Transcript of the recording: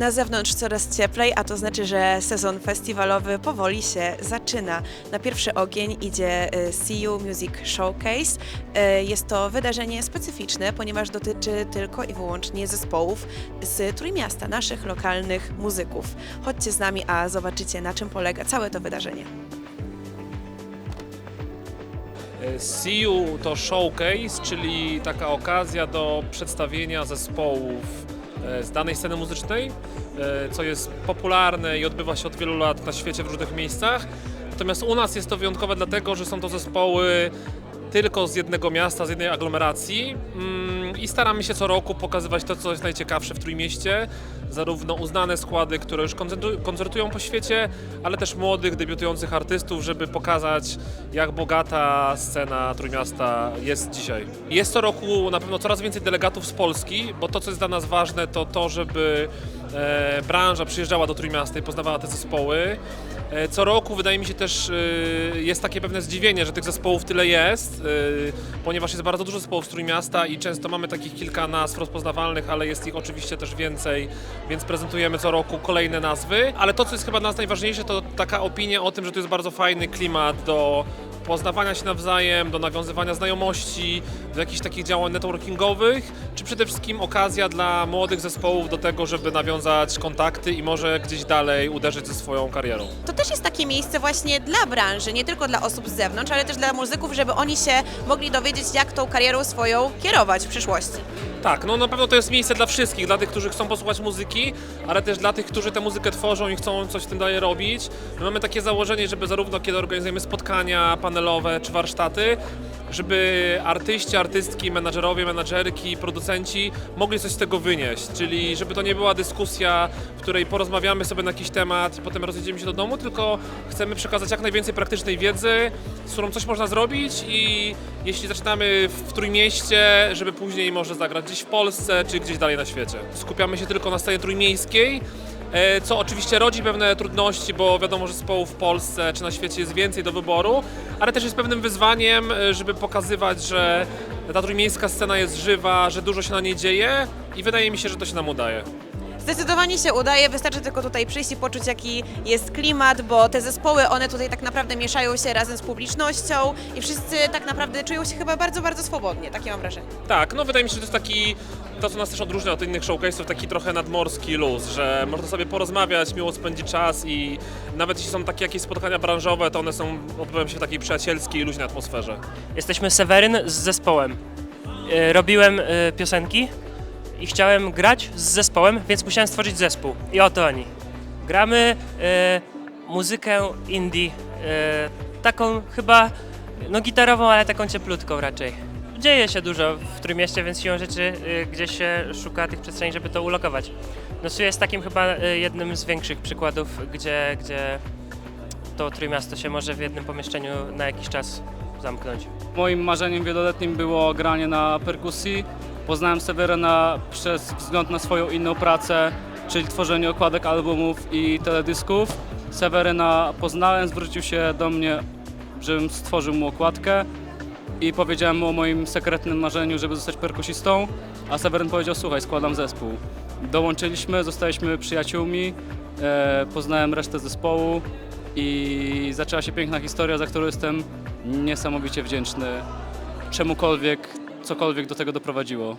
Na zewnątrz coraz cieplej, a to znaczy, że sezon festiwalowy powoli się zaczyna. Na pierwszy ogień idzie e, CU Music Showcase. E, Jest to wydarzenie specyficzne, ponieważ dotyczy tylko i wyłącznie zespołów z Trójmiasta, naszych lokalnych muzyków. Chodźcie z nami, a zobaczycie na czym polega całe to wydarzenie. CU to showcase, czyli taka okazja do przedstawienia zespołów e, z danej sceny muzycznej, e, co jest popularne i odbywa się od wielu lat na świecie w różnych miejscach. Natomiast u nas jest to wyjątkowe dlatego, że są to zespoły tylko z jednego miasta, z jednej aglomeracji mm, i staramy się co roku pokazywać to, co jest najciekawsze w Trójmieście, zarówno uznane składy, które już koncertu- koncertują po świecie, ale też młodych, debiutujących artystów, żeby pokazać, jak bogata scena Trójmiasta jest dzisiaj. Jest co roku na pewno coraz więcej delegatów z Polski, bo to, co jest dla nas ważne, to to, żeby e, branża przyjeżdżała do Trójmiasta i poznawała te zespoły. E, Co roku wydaje mi się też e, jest takie pewne zdziwienie, że tych zespołów tyle jest, e, ponieważ jest bardzo dużo zespołów z Trójmiasta i często mamy takich kilka nazw rozpoznawalnych, ale jest ich oczywiście też więcej, więc prezentujemy co roku kolejne nazwy. Ale to, co jest chyba dla nas najważniejsze, to taka opinia o tym, że to jest bardzo fajny klimat do poznawania się nawzajem, do nawiązywania znajomości, do jakichś takich działań networkingowych, czy przede wszystkim okazja dla młodych zespołów do tego, żeby nawiązać kontakty i może gdzieś dalej uderzyć ze swoją karierą. To też jest takie miejsce właśnie dla branży, nie tylko dla osób z zewnątrz, ale też dla muzyków, żeby oni się mogli dowiedzieć, jak tą karierą swoją kierować w przyszłości. Tak, no na pewno to jest miejsce dla wszystkich, dla tych, którzy chcą posłuchać muzyki, ale też dla tych, którzy tę muzykę tworzą i chcą coś w tym dalej robić. My mamy takie założenie, żeby zarówno kiedy organizujemy spotkania panelowe czy warsztaty, żeby artyści, artystki, menadżerowie, menadżerki, producenci mogli coś z tego wynieść, czyli żeby to nie była dyskusja, w której porozmawiamy sobie na jakiś temat i potem rozejdziemy się do domu, tylko chcemy przekazać jak najwięcej praktycznej wiedzy, z którą coś można zrobić i jeśli zaczynamy w Trójmieście, żeby później może zagrać gdzieś w Polsce czy gdzieś dalej na świecie. Skupiamy się tylko na scenie trójmiejskiej, co oczywiście rodzi pewne trudności, bo wiadomo, że zespołów w Polsce czy na świecie jest więcej do wyboru, ale też jest pewnym wyzwaniem, e, żeby pokazywać, że ta trójmiejska scena jest żywa, że dużo się na niej dzieje i wydaje mi się, że to się nam udaje. Zdecydowanie się udaje, wystarczy tylko tutaj przyjść i poczuć, jaki jest klimat, bo te zespoły, one tutaj tak naprawdę mieszają się razem z publicznością i wszyscy tak naprawdę czują się chyba bardzo, bardzo swobodnie, takie mam wrażenie. Tak, no wydaje mi się, że to jest taki, to co nas też odróżnia od innych showcase'ów, taki trochę nadmorski luz, że można sobie porozmawiać, miło spędzić czas i nawet jeśli są takie jakieś spotkania branżowe, to one są, odbywają się w takiej przyjacielskiej, luźnej atmosferze. Jesteśmy Seweryn z zespołem. E, Robiłem e, piosenki i chciałem grać z zespołem, więc musiałem stworzyć zespół. I oto oni. Gramy e, muzykę indie, e, taką chyba, no gitarową, ale taką cieplutką raczej. Dzieje się dużo w Trójmieście, więc siłą rzeczy e, gdzieś się szuka tych przestrzeni, żeby to ulokować. No Su jest takim chyba jednym z większych przykładów, gdzie, gdzie to Trójmiasto się może w jednym pomieszczeniu na jakiś czas zamknąć. Moim marzeniem wieloletnim było granie na perkusji. Poznałem Sewerena przez wzgląd na swoją inną pracę, czyli tworzenie okładek albumów i teledysków. Sewerena poznałem, zwrócił się do mnie, żebym stworzył mu okładkę i powiedziałem mu o moim sekretnym marzeniu, żeby zostać perkusistą, a Seweryn powiedział, słuchaj, składam zespół. Dołączyliśmy, zostaliśmy przyjaciółmi, e, poznałem resztę zespołu i zaczęła się piękna historia, za którą jestem niesamowicie wdzięczny czemukolwiek, cokolwiek do tego doprowadziło.